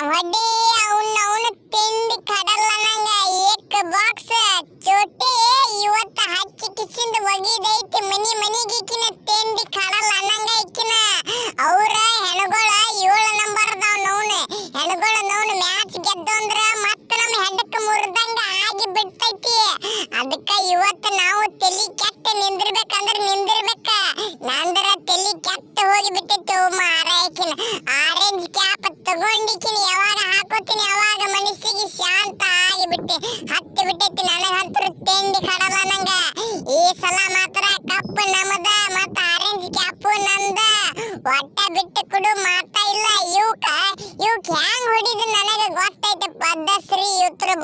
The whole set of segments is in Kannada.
ಹೊಡಿ ಅವ್ನ ಅವನ ತಿಂಡಿ ಕಡಲ್ಲ ನಂಗ. ಏಕ್ ಬಾಕ್ಸ್ ಚೋಟಿ, ಇವತ್ತ ಹಚ್ಚಿ ಕಿಸಿಂದ ಒಗಿದೈತಿ ಮನಿ ಮನಿಗಿಕಿನ ತಿಂಡಿ ಕಡಲ್ಲ ನಂಗ ಇಕ್ಕಿನ ಅವ್ರ ಹೆಣಗಳ ಏಳು ನಂಬರ್ ಅದಾವ ನೌನ ಹೆಣಗಳ ನೌನ ಮ್ಯಾಚ್ ಗೆದ್ದಂದ್ರ ಮತ್ತ ನಮ್ಮ ಹೆಡಕ್ ಮುರಿದಂಗ ಆಗಿ ಬಿಡ್ತೈತಿ. ಅದಕ್ಕ ಇವತ್ತು ನಾವು ತಲಿ ಕೆಟ್ಟ ನಿಂದಿರ್ಬೇಕಂದ್ರ ನಿಂದಿರ್ಬೇಕ ನಂದ್ರ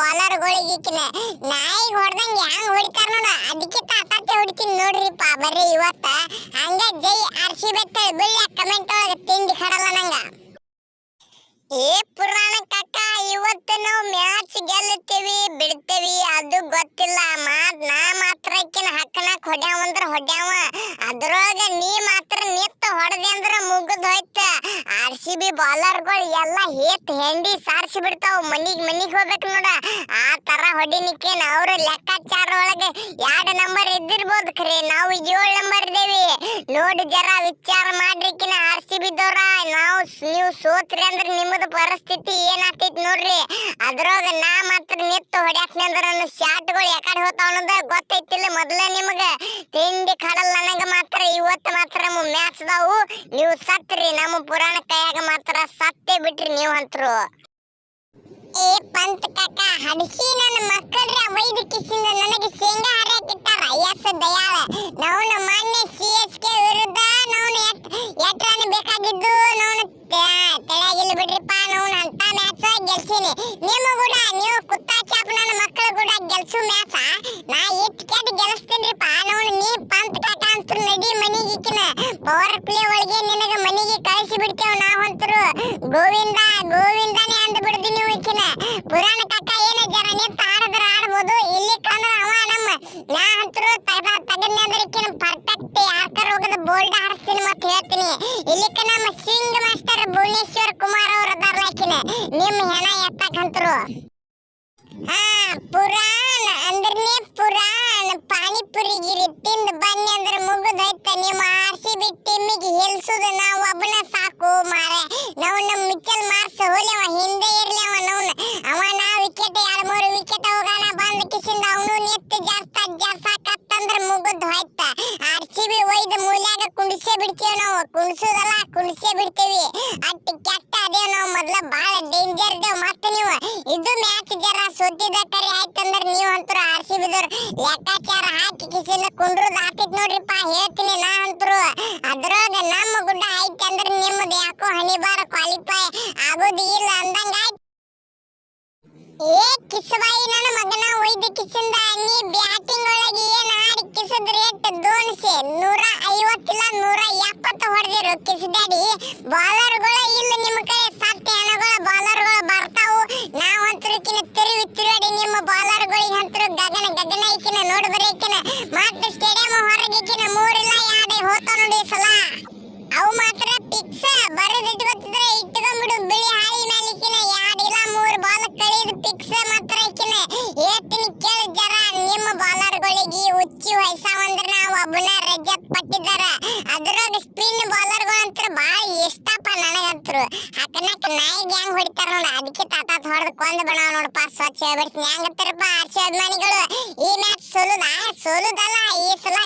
ಇವ್ರ ಬಾಲರ್ಗಳಿಗಿಕ್ಕಿನ ನಾಯಿ ಹೊಡ್ದಂಗ ಹ್ಯಾಂಗ್ ಹೊಡಿತಾರ ನೋಡ? ಅದಕ್ಕೆ ತಾತಾತೆ ಹೊಡಿತೀನಿ ನೋಡ್ರಿಪ್ಪ ಬರ್ರಿ ಇವತ್ತ. ಹಂಗ ಜೈ ಆರ್ಸಿ ಬೆತ್ತ ಬಿಳ್ಳ ಕಮೆಂಟ್ ಒಳಗ, ತಿಂಡಿ ಕಡಲ ನಂಗ. ಏ ಪುರಾಣ ಕಕ್ಕ ಇವತ್ತು ನಾವು ಮ್ಯಾಚ್ ಗೆಲ್ಲುತ್ತೀವಿ, ಬಿಡ್ತೇವಿ, ಅದು ಗೊತ್ತಿಲ್ಲ. ಮಾತ್ ನಾ ಮಾತ್ರ ಆಕಿನ ಹಕ್ಕನಾಕ್ ಹೊಡ್ಯಾವ ಅಂದ್ರ ಹೊಡ್ಯಾವ. ಅದ್ರೊಳಗ ನೀ ಮಾತ್ರ ನಿತ್ತ ಹೊಡೆದೆ ಅಂದ್ರ ಮುಗಿದ್ ಹೋಯ್ತ. ಆರ್ ಸಿ ಬಿ ಬಾಲರ್ಗಳು ಎಲ್ಲ ಹೇತ್ ಹೆಂಡಿ ಸಾರಿಸಿ ಬಿಡ್ತಾವ. ಮನಿಗ್ ಮನಿಗ್ ಹೋಗ್ಬೇಕು ನೋಡ. ಆ ತರ ಹೊಡಿನಿಕ್ಕೆ ಅವ್ರ ಲೆಕ್ಕಾಚಾರ ಒಳಗೆ ಎರಡ್ ನಂಬರ್ ಇದ್ದಿರ್ಬೋದು ಖರೆ. ನಾವು ಏಳ್ ನಂಬರ್ ಇದೇವಿ ನೋಡಿ ಜರ ವಿಚಾರ ಮಾಡ್ರಿಕಿನ ಆರ್ ಸಿ ಬಿ ದವ್ರ. ನಾವು ನೀವು ಸೋತ್ರಿ ಅಂದ್ರೆ ನಿಮ್ಮದು ಪರಿಸ್ಥಿತಿ ಏನಾಗ್ತೈತಿ ನೋಡ್ರಿ. ಅದ್ರೊಳಗೆ ನಾ ನಿತ್ತು ಹೊಡ್ಯಾಕ್ನಿ ನಿಂದ್ರ ನನ್ನ ಶಾಟ್ಗಳು ಯಾಕಡೆ ಹೋತಾವ ಅನ್ನೋದ ಗೊತ್ತೈತಿಲ್ಲ ಮೊದಲ ನಿಮಗ. ತಿಂಡಿ ಕಾಣಲ್ಲ ನನಗ ಮಾತ್ರ, ಇವತ್ತು ಮಾತ್ರ ಮ್ಯಾಚ್ ದಾವು. ನೀವು ಸತ್ತ್ರಿ ನಮ್ಮ ಪುರಾಣ ಕೈಯಾಗ ಮಾತ್ರ ಸತ್ತೇ ಬಿಟ್ರಿ ನೀವು ಅಂತರು. ಏ ಪಂತ್ ಕಾಕ, ಹಡಸಿ ನನ್ನ ಮಕ್ಕಳ್ರಿ ವೈದ್ಯ ಕಿಸಿಂದ ನನಗೆ ಶೇಂಗಾ ಹರಿಯಾಕಿಟ್ಟಾರ ಎಸ್ ದಯಾಳ ಇಲ್ಲಿಕ ನಮ್ಮ ಸಿಂಗ್ ಮಾಸ್ಟರ್ ಭುವನೇಶ್ವರ್ ಕುಮಾರ್ ಅವ್ರ ಅದಾರಲ್ಲ ಈಕಿನ ನಿಮ್ಮ ಹೆಣ ಎತ್ತಕಂತರು. ಹಾ, ಪುರಾಣ, ಅಂದ್ರನೇ ಪುರಾಣ. ಪಾನಿಪುರಿ ಗಿರಿ ತಿಂದು ಬನ್ನಿ ಅಂದ್ರೆ ಮುಗಿದೋಯ್ತ ನಿಮ್ಮ ಕುಣಿಸೇ ಬಿಡ್ತೀವಿ ನಾವು ಕುಣಿಸೋದಲ್ಲ, ಕುಣಿಸೇ ಬಿಡ್ತೀವಿ. ಅಟ್ಟಿ ಕೆಟ್ಟ ಅದೇವ್ ನಾವು ಮೊದ್ಲ ಬಾಳ ಡೇಂಜರ್ ಇದೇವ್ ಮತ್ತೆ ನೀವು ಇದು ಮ್ಯಾಚ್ ಜರ ಸೋತಿದ ಕರಿ ಆಯ್ತಂದ್ರ ನೀವು ಅಂತರೂ ಆರ್ ಸಿ ಲೆಕ್ಕಾಚಾರ ಹಾಕಿ ಕಿಸಿಂದ ಕುಂಡ್ರದ್ ಆಗ್ತೈತ್ ನೋಡ್ರಿಪ್ಪ, ಹೇಳ್ತೀನಿ ನಾ ಅಂತರು. ಅದ್ರೊಳಗ ನಮ್ಮ ಗುಡ್ಡ ಆಯ್ತಂದ್ರೆ ನಿಮ್ಮದು ಯಾಕೋ ಹನಿಬಾರ ಕ್ವಾಲಿಫೈ ಆಗೋದು ಇಲ್ಲ ಅಂದಂಗ ಆಯ್ತು. ಏ ಕಿಸಬಾಯಿ ನನ್ನ ಮಗನ ಒಯ್ದು ಕಿಸಿಂದ ಐಕಿನ ನೋಡಿ ಬರೀಕಿನ ಮತ್ತೆ ಸ್ಟೇಡಿಯಂ ಹೊರಗೆ ಇಕ್ಕಿನ ಮೂರಿಲ್ಲ ಯಾಡೆ ಹೋತ ನೋಡಿ ಸಲ. ಅವು ಮಾತ್ರ ಪಿಕ್ಸ್ ಬರದ್ ಇಟ್ಕೊತಿದ್ರೆ ಇಟ್ಕೊಂಡ್ಬಿಡು ಬಿಳಿ ಹಾಳಿ ಮೇಲಿಕಿನ ಯಾಡಿಲ್ಲ ಮೂರು ಬಾಲ್ ಕಳಿದ ಪಿಕ್ಸ್ ಮಾತ್ರ ಇಕ್ಕಿನ ಹೇಳ್ತೀನಿ ಕೇಳ ಜರ, ನಿಮ್ಮ ಬಾಲರ್ಗಳಿಗೆ ಹುಚ್ಚಿ ವಯಸ್ಸಾವಂದ್ರ ನಾವು ಒಬ್ಬನ ರಜತ್ ಪಟ್ಟಿದ್ದಾರ. ಅದ್ರೊಳಗೆ ಸ್ಪಿನ್ ಬಾಲರ್ಗಳಂತ್ರ ಬಾಳ ಇಷ್ಟಪ್ಪ ನನಗಂತರು ಹಾಕನಕ್ಕೆ ನಾಯಿ ಗ್ಯಾಂಗ್ ಹೊಡಿತಾರ ನೋಡ. ಅದಕ್ಕೆ ತಾತ ಹೊಡೆದು ಕೊಂದ್ ಬಣ ನೋಡಪ್ಪ. ಸ್ವಚ್ಛ ಹೇಳ್ಬಿಡ್ತೀನಿ. ಹೆಂಗತ್ತಾರಪ್ಪ ಆರ್ಸಿ ಅಭಿಮಾನಿಗಳು. ಈ சொல்லுதா? சொல்லுதலா ஈசலா